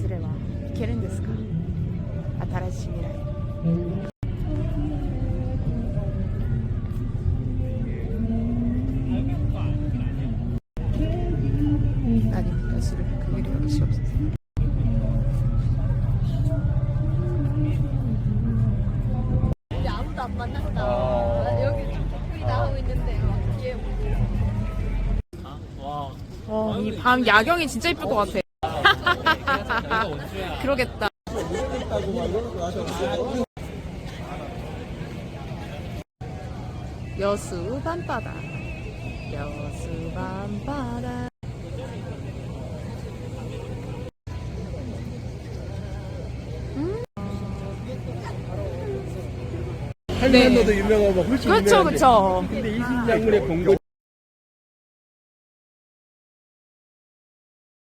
それはいけるんですか？新しい未来。 아닙니다. 집에 가기로 역시 없어서. 만났다. 아 여기 좀 댓글이 나오고 있는데 뒤에 아, 와, 와 이 밤 야경이 진짜 이쁠 것 같아. 아, 네. 그러겠다. 여수 밤바다. 여수 밤. 할만도도 유명하고 훌쩍 그쵸, 유명한데. 그쵸. 근데 이 신작물의 공급이